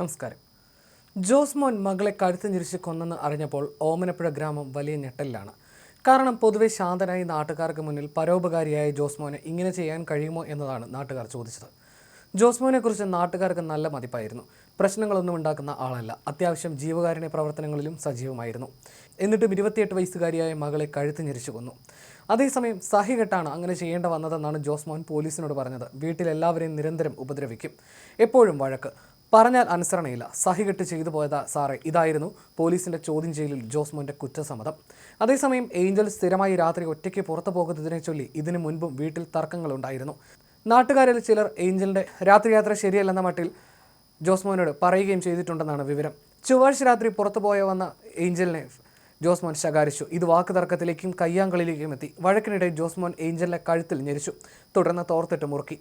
നമസ്കാരം. ജോസ്മോൻ മകളെ കഴുത്ത് ഞെരിച്ച് കൊന്നെന്ന് അറിഞ്ഞപ്പോൾ ഓമനപ്പുഴ ഗ്രാമം വലിയ ഞെട്ടലിലാണ്. കാരണം പൊതുവെ ശാന്തനായി നാട്ടുകാർക്ക് മുന്നിൽ പരോപകാരിയായ ജോസ്മോന് ഇങ്ങനെ ചെയ്യാൻ കഴിയുമോ എന്നതാണ് നാട്ടുകാർ ചോദിച്ചത്. ജോസ്മോനെക്കുറിച്ച് നാട്ടുകാർക്ക് നല്ല മതിപ്പായിരുന്നു. പ്രശ്നങ്ങളൊന്നും ഉണ്ടാക്കുന്ന ആളല്ല. അത്യാവശ്യം ജീവകാരുണ്യ പ്രവർത്തനങ്ങളിലും സജീവമായിരുന്നു. എന്നിട്ടും ഇരുപത്തിയെട്ട് വയസ്സുകാരിയായ മകളെ കഴുത്ത് ഞെരിച്ചു കൊന്നു. അതേസമയം സഹികെട്ടാണ് അങ്ങനെ ചെയ്യേണ്ട വന്നതെന്നാണ് ജോസ്മോൻ പോലീസിനോട് പറഞ്ഞത്. വീട്ടിൽ എല്ലാവരെയും നിരന്തരം ഉപദ്രവിക്കും. എപ്പോഴും വഴക്ക്. പറഞ്ഞാൽ അനുസരണയില്ല. സഹികെട്ട് ചെയ്തു പോയതാ സാറേ. ഇതായിരുന്നു പോലീസിന്റെ ചോദ്യം ചെയ്യലിൽ ജോസ്മോന്റെ കുറ്റസമ്മതം. അതേസമയം ഏഞ്ചൽ സ്ഥിരമായി രാത്രി ഒറ്റയ്ക്ക് പുറത്തു പോകുന്നതിനെ ചൊല്ലി ഇതിനു മുൻപും വീട്ടിൽ തർക്കങ്ങളുണ്ടായിരുന്നു. നാട്ടുകാരിൽ ചിലർ ഏഞ്ചലിന്റെ രാത്രി യാത്ര ശരിയല്ലെന്ന മട്ടിൽ ജോസ്മോനോട് പറയുകയും ചെയ്തിട്ടുണ്ടെന്നാണ് വിവരം. ചൊവ്വാഴ്ച രാത്രി പുറത്തു പോയ വന്ന ഏഞ്ചലിനെ ജോസ്മോൻ ശകാരിച്ചു. ഇത് വാക്ക് തർക്കത്തിലേക്കും കയ്യാങ്കളിലേക്കും എത്തി. വഴക്കിനിടെ ജോസ്മോൻ ഏഞ്ചലിനെ കഴുത്തിൽ ഞെരിച്ചു. തുടർന്ന് തോർത്തിട്ട് മുറുക്കി.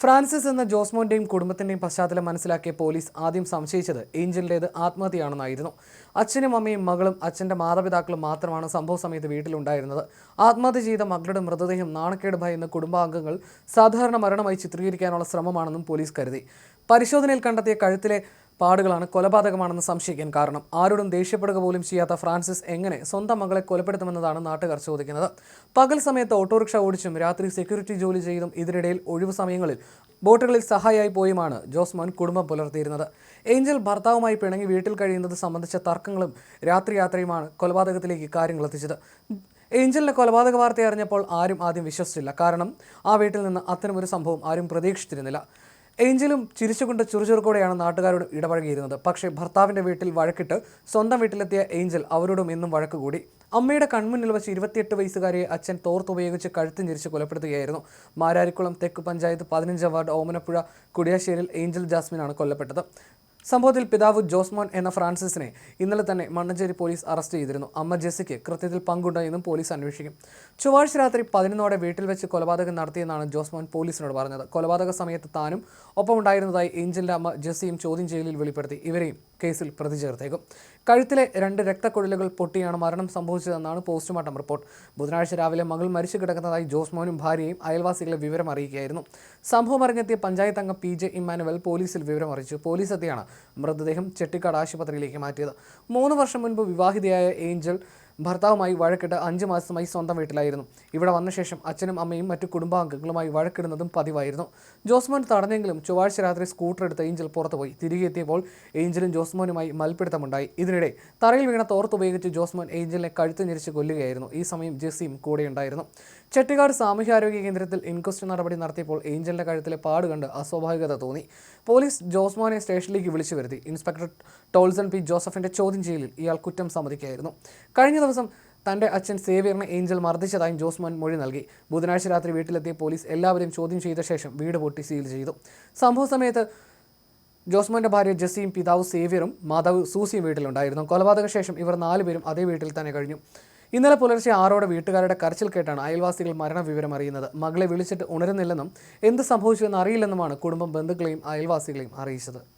ഫ്രാൻസിസ് എന്ന ജോസ്മോന്റെയും കുടുംബത്തിന്റെയും പശ്ചാത്തലം മനസ്സിലാക്കിയ പോലീസ് ആദ്യം സംശയിച്ചത് ഏഞ്ചലിന്റേത് ആത്മഹത്യയാണെന്നായിരുന്നു. അച്ഛനും അമ്മയും മകളും അച്ഛന്റെ മാതാപിതാക്കളും മാത്രമാണ് സംഭവ സമയത്ത് വീട്ടിലുണ്ടായിരുന്നത്. ആത്മഹത്യ ചെയ്ത മകളുടെ മൃതദേഹം നാണക്കേട് ഭയന്ന് കുടുംബാംഗങ്ങൾ സാധാരണ മരണമായി ചിത്രീകരിക്കാനുള്ള ശ്രമമാണെന്നും പോലീസ് കരുതി. പരിശോധനയിൽ കണ്ടെത്തിയ കഴുത്തിലെ പാടുകളാണ് കൊലപാതകമാണെന്ന് സംശയിക്കാൻ കാരണം. ആരോടും ദേഷ്യപ്പെടുക പോലും ചെയ്യാത്ത ഫ്രാൻസിസ് എങ്ങനെ സ്വന്തം മകളെ കൊലപ്പെടുത്തുമെന്നതാണ് നാട്ടുകാർ ചോദിക്കുന്നത്. പകൽ സമയത്ത് ഓട്ടോറിക്ഷ ഓടിച്ചും രാത്രി സെക്യൂരിറ്റി ജോലി ചെയ്തും ഇതിനിടയിൽ ഒഴിവു സമയങ്ങളിൽ ബോട്ടുകളിൽ സഹായിയായി പോയുമാണ് ജോസ്മോൻ കുടുംബം പുലർത്തിയിരുന്നത്. ഏഞ്ചൽ ഭർത്താവുമായി പിണങ്ങി വീട്ടിൽ കഴിയുന്നത് സംബന്ധിച്ച തർക്കങ്ങളും രാത്രി യാത്രയുമാണ് കൊലപാതകത്തിലേക്ക് കാര്യങ്ങൾ എത്തിച്ചത്. ഏഞ്ചലിന്റെ കൊലപാതക വാർത്ത അറിഞ്ഞപ്പോൾ ആരും ആദ്യം വിശ്വസിച്ചില്ല. കാരണം ആ വീട്ടിൽ നിന്ന് അത്തരമൊരു സംഭവം ആരും പ്രതീക്ഷിച്ചിരുന്നില്ല. ഏഞ്ചലും ചിരിച്ചുകൊണ്ട് ചുറുചുറുക്കോടെയാണ് നാട്ടുകാരോട് ഇടപഴകിയിരുന്നത്. പക്ഷേ ഭർത്താവിന്റെ വീട്ടിൽ വഴക്കിട്ട് സ്വന്തം വീട്ടിലെത്തിയ ഏഞ്ചൽ അവരോടും എന്നും വഴക്കുകൂടി. അമ്മയുടെ കൺമുന്നിൽ വെച്ച് ഇരുപത്തിയെട്ട് വയസ്സുകാരിയെ അച്ഛൻ തോർത്തുപയോഗിച്ച് കഴുത്ത് ഞെരിച്ച് കൊലപ്പെടുത്തുകയായിരുന്നു. മാരാരിക്കുളം തെക്ക് പഞ്ചായത്ത് പതിനഞ്ചാം വാർഡ് ഓമനപ്പുഴ കുടിയാശ്ശേരിയിൽ ഏഞ്ചൽ ജാസ്മിനാണ് കൊല്ലപ്പെട്ടത്. സംഭവത്തിൽ പിതാവ് ജോസ്മോൻ എന്ന ഫ്രാൻസിസിനെ ഇന്നലെ തന്നെ മണ്ണഞ്ചേരി പോലീസ് അറസ്റ്റ് ചെയ്തിരുന്നു. അമ്മ ജെസ്സിക്ക് കൃത്യത്തിൽ പങ്കുണ്ടോ എന്നും പോലീസ് അന്വേഷിക്കും. ചൊവ്വാഴ്ച രാത്രി പതിനൊന്നോടെ വീട്ടിൽ വെച്ച് കൊലപാതകം നടത്തിയെന്നാണ് ജോസ്മോൻ പോലീസിനോട് പറഞ്ഞത്. കൊലപാതക സമയത്ത് താനും ഒപ്പമുണ്ടായിരുന്നതായി ഏഞ്ചലിന്റെ അമ്മ ജെസ്സിയും ചോദ്യം ചെയ്യലിൽ വെളിപ്പെടുത്തി. ഇവരെയും കേസിൽ പ്രതി ചേർത്തേക്കും. കഴുത്തിലെ രണ്ട് രക്തക്കുഴലുകൾ പൊട്ടിയാണ് മരണം സംഭവിച്ചതെന്നാണ് പോസ്റ്റ്മോർട്ടം റിപ്പോർട്ട്. ബുധനാഴ്ച രാവിലെ മകൾ മരിച്ചു കിടക്കുന്നതായി ജോസ് മോനും ഭാര്യയും അയൽവാസികളെ വിവരം അറിയിക്കുകയായിരുന്നു സംഭവം അറിഞ്ഞെത്തിയ പഞ്ചായത്ത് അംഗം പി ജെ ഇമ്മാനുവൽ പോലീസിൽ വിവരം അറിയിച്ചു പോലീസ് എത്തിയാണ് മൃതദേഹം ചെട്ടിക്കാട് ആശുപത്രിയിലേക്ക് മാറ്റിയത്. മൂന്ന് വർഷം മുൻപ് വിവാഹിതയായ ഏഞ്ചൽ ഭർത്താവുമായി വഴക്കിട്ട് അഞ്ച് മാസമായി സ്വന്തം വീട്ടിലായിരുന്നു. ഇവിടെ വന്ന ശേഷം അച്ഛനും അമ്മയും മറ്റു കുടുംബാംഗങ്ങളുമായി വഴക്കിടുന്നതും പതിവായിരുന്നു. ജോസ്മോൻ തടഞ്ഞെങ്കിലും ചൊവ്വാഴ്ച രാത്രി സ്കൂട്ടർ എടുത്ത് ഏഞ്ചൽ പുറത്തുപോയി. തിരികെ എത്തിയപ്പോൾ ഏഞ്ചലും ജോസ്മോനുമായി മൽപ്പിടുത്തമുണ്ടായി. ഇതിനിടെ തറയിൽ വീണ തോർത്തുപയോഗിച്ച് ജോസ്മോൻ ഏഞ്ചലിനെ കഴുത്ത് ഞെരിച്ച് കൊല്ലുകയായിരുന്നു. ഈ സമയം ജെസ്സിയും കൂടെയുണ്ടായിരുന്നു. ചെട്ടിക്കാട് സാമൂഹ്യാരോഗ്യ കേന്ദ്രത്തിൽ ഇൻക്വസ്റ്റ് നടപടി നടത്തിയപ്പോൾ ഏഞ്ചലിന്റെ കഴുത്തിലെ പാട് കണ്ട് അസ്വാഭാവികത തോന്നി. പോലീസ് ജോസ്മോനെ സ്റ്റേഷനിലേക്ക് വിളിച്ചു വരുത്തി. ഇൻസ്പെക്ടർ ടോൾസൺ പി ജോസഫിന്റെ ചോദ്യം ചെയ്യലിൽ ഇയാൾ കുറ്റം സമ്മതിക്കുകയായിരുന്നു. കഴിഞ്ഞ ദിവസം തന്റെ അച്ഛൻ സേവിയറിനെ ഏഞ്ചൽ മർദ്ദിച്ചതായും ജോസ്മോൻ മൊഴി നൽകി. ബുധനാഴ്ച രാത്രി വീട്ടിലെത്തിയ പോലീസ് എല്ലാവരെയും ചോദ്യം ചെയ്ത ശേഷം വീട് പൊട്ടി സീൽ ചെയ്തു. സംഭവ സമയത്ത് ജോസ്മോന്റെ ഭാര്യ ജെസ്സിയും പിതാവ് സേവിയറും മാതാവ് സൂസിയും വീട്ടിലുണ്ടായിരുന്നു. കൊലപാതക ശേഷം ഇവർ നാലുപേരും അതേ വീട്ടിൽ തന്നെ കഴിഞ്ഞു. ഇന്നലെ പുലർച്ചെ ആറോടെ വീട്ടുകാരുടെ കരച്ചിൽ കേട്ടാണ് അയൽവാസികൾ മരണവിവരം അറിയുന്നത്. മകളെ വിളിച്ചിട്ട് ഉണരുന്നില്ലെന്നും എന്ത് സംഭവിച്ചുവെന്ന് അറിയില്ലെന്നുമാണ് കുടുംബം ബന്ധുക്കളെയും അയൽവാസികളെയും അറിയിച്ചത്.